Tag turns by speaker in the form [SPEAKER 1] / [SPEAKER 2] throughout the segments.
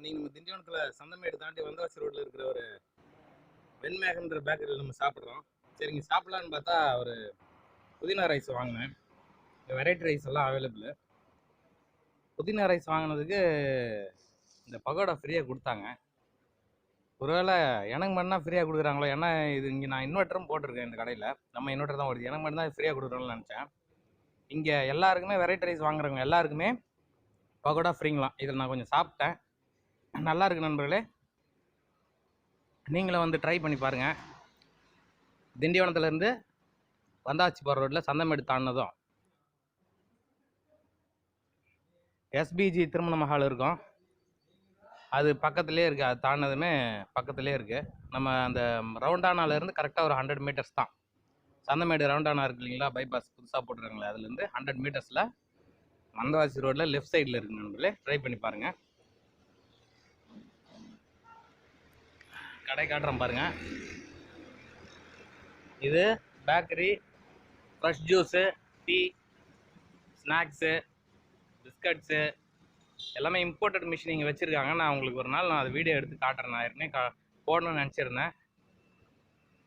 [SPEAKER 1] இன்னைக்கு நம்ம திண்டிவனத்தில் சந்தமேடு தாண்டி வந்தவாசி ரோட்டில் இருக்கிற ஒரு வெண்மேகன்ற பேக்கரியில் நம்ம சாப்பிட்றோம். சரிங்க சாப்பிட்லான்னு பார்த்தா ஒரு புதினா ரைஸ் வாங்கினேன். வெரைட்டி ரைஸ் எல்லாம் அவைலபிள் புதினா ரைஸ் வாங்கினதுக்கு இந்த பகோடா ஃப்ரீயாக கொடுத்தாங்க. ஒருவேளை எனக்கு மட்டும் தான் ஃப்ரீயாக கொடுக்குறாங்களோ ஏன்னா இது இங்கே நான் இன்வெர்ட்டரும் போட்டிருக்கேன் இந்த கடையில். நம்ம இன்வெர்ட்டர் தான் ஓடுது. எனக்கு மட்டும் தான் ஃப்ரீயாக கொடுக்குறோம்னு நினச்சேன். இங்கே எல்லாருக்குமே வெரைட்டி ரைஸ் வாங்குறவங்க எல்லாருக்குமே பகோடா ஃப்ரீங்களாம் இதில் நான் கொஞ்சம் சாப்பிட்டேன். நல்லா இருக்கு நண்பர்களே. நீங்களும் வந்து ட்ரை பண்ணி பாருங்கள் திண்டிவனத்துலேருந்து வந்தாச்சி போகிற ரோட்டில் சந்தமேடு தாண்டினதும் எஸ்பிஜி திருமண மஹால் இருக்கும். அது பக்கத்துலேயே இருக்குது அது தாண்டினதுமே பக்கத்துலேயே இருக்குது நம்ம அந்த ரவுண்டானாலேருந்து கரெக்டாக ஒரு ஹண்ட்ரட் மீட்டர்ஸ் தான். சந்தமேடு ரவுண்டானா இருக்கு இல்லைங்களா? பைபாஸ் புதுசாக போட்டுருக்காங்களே அதுலேருந்து ஹண்ட்ரட் மீட்டர்ஸில் மந்தவாசி ரோட்டில் லெஃப்ட் சைடில் இருக்கு நண்பர்களே. ட்ரை பண்ணி பாருங்கள் கடை காட்டுறேன் பாருங்க. இது bakery fresh juice tea snacks biscuits எல்லாமே இம்போர்ட்டட் மிஷின் இங்கே வச்சுருக்காங்க. நான் உங்களுக்கு ஒரு நாள் நான் அது வீடியோ எடுத்து காட்டுறேன். நான் ஏற்கனவே கா போடணும்னு நினச்சிருந்தேன்.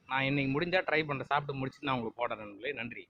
[SPEAKER 1] நான் இன்றைக்கி முடிஞ்சால் ட்ரை பண்ணுறேன் சாப்பிட்டு முடிச்சுட்டு நான் உங்களுக்கு போடுறேன். நன்றி.